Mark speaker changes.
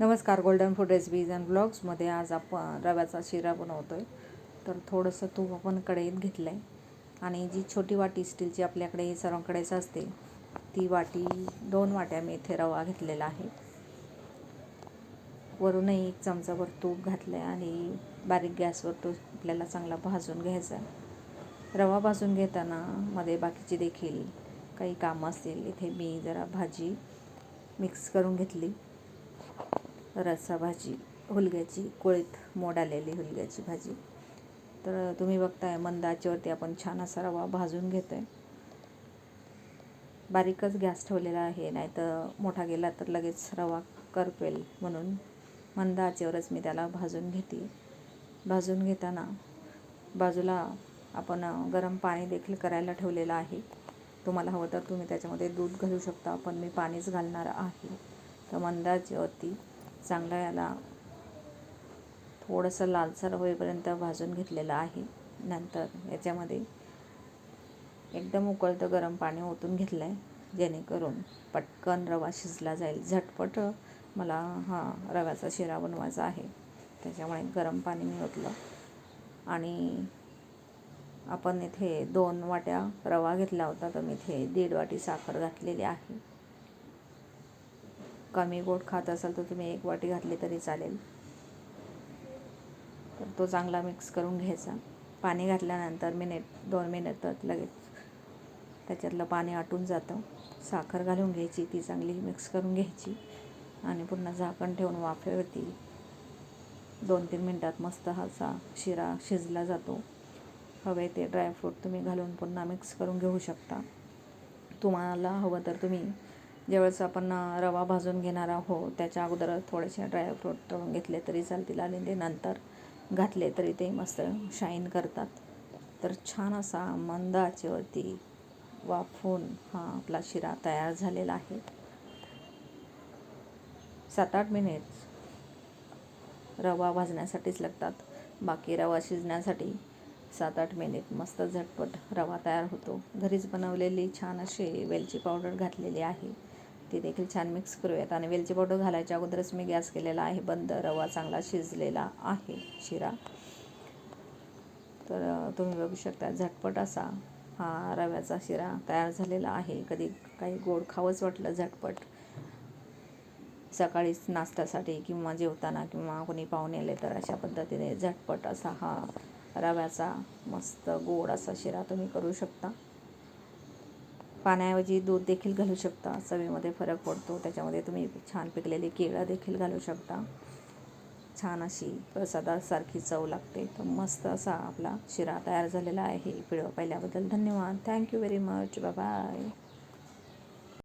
Speaker 1: नमस्कार golden food recipes and ब्लॉग्समध्ये आज आपण रव्याचा शिरा बनवतो आहे तर थोडंसं तूप आपण कढईत घेतलं आहे आणि जी छोटी वाटी स्टीलची आपल्याकडे सर्वांकडेच असते ती वाटी दोन वाट्या मी इथे रवा घेतलेला आहे. वरूनही एक चमचाभर तूप घातलं आहे आणि बारीक गॅसवर तो आपल्याला चांगला भाजून घ्यायचा आहे. रवा भाजून घेताना मध्ये बाकीची देखील काही कामं असतील. इथे मी जरा भाजी मिक्स करून घेतली. रस्सा भाजी हुलग्याची कोळीत मोड आलेली हुलग्याची भाजी. तर तुम्ही बघताय मंद आचेवरती आपण छान असा रवा भाजून घेतो आहे बारीकच गॅस ठेवलेला आहे नाही तर मोठा गेला तर लगेच रवा करपेल म्हणून मंद आचेवरच मी त्याला भाजून घेते. भाजून घेताना बाजूला आपण गरम पाणी देखील करायला ठेवलेलं आहे. तुम्हाला हवं तर तुम्ही त्याच्यामध्ये दूध घालू शकता पण मी पाणीच घालणार आहे. तर मंदाचेवरती चांगला याला थोडंसं लालसर होईपर्यंत भाजून घेतलेलं आहे. नंतर याच्यामध्ये एकदम उकळतं गरम पाणी ओतून घेतलं आहे जेणेकरून पटकन रवा शिजला जाईल. झटपट मला हा रव्याचा शिरा बनवायचा आहे. त्याच्यामुळे गरम पाणी मी ओतलं. आणि आपण इथे दोन वाट्या रवा घेतला होता. तर मी इथे दीड वाटी साखर घातलेली आहे. कमी गोड खात असाल तर तुम्ही एक वाटी घातली तरी चालेल. तर तो चांगला मिक्स करून घ्यायचा. पाणी घातल्यानंतर मिनिट दोन मिनिटात लगेच त्याच्यातलं पाणी आटून जातं. साखर घालून घ्यायची ती चांगली मिक्स करून घ्यायची आणि पुन्हा झाकण ठेवून वाफेवरती दोन तीन मिनटात मस्त हाचा शिरा शिजला जातो. हवे ते ड्रायफ्रूट तुम्ही घालून पुन्हा मिक्स करून घेऊ शकता. तुम्हाला हवं तर तुम्ही ज्यावेळेस आपण रवा भाजून घेणार आहोत त्याच्या अगोदर थोडेसे ड्रायफ्रूट तळून घेतले तरी चालतील आणि ते नंतर घातले तरी ते मस्त शाईन करतात. तर छान असा मंद आचेवरती वाफून हा आपला शिरा तयार झालेला आहे. सात आठ मिनिट रवा भाजण्यासाठीच लागतात. बाकी रवा शिजण्यासाठी सात आठ मिनिट मस्त झटपट रवा तयार होतो. घरीच बनवलेली छान अशी वेलची पावडर घातलेली आहे. ती देखील छान मिक्स करूयात. आणि वेलची पावडर घालायच्या अगोदरच मी गॅस केलेला आहे. बंद रवा चांगला शिजलेला आहे शिरा. तर तुम्ही बघू शकता झटपट असा हा रव्याचा शिरा तयार झालेला आहे. कधी काही गोड खावंच वाटलं झटपट. सकाळीच नाश्त्यासाठी किंवा जेवताना किंवा कोणी पाहुणे आले तर अशा पद्धतीने झटपट असा हा रव्याचा मस्त गोड असा शिरा तुम्ही करू शकता. पाण्याऐवजी दूध देखील घालू शकता. चवीमध्ये फरक पडतो. त्याच्यामध्ये तुम्ही छान पिकलेली केळं देखील घालू शकता. छान अशी प्रसादासारखी चव लागते. तर मस्त असा आपला शिरा तयार झालेला आहे. व्हिडिओ पाहिल्याबद्दल धन्यवाद. Thank you very much bye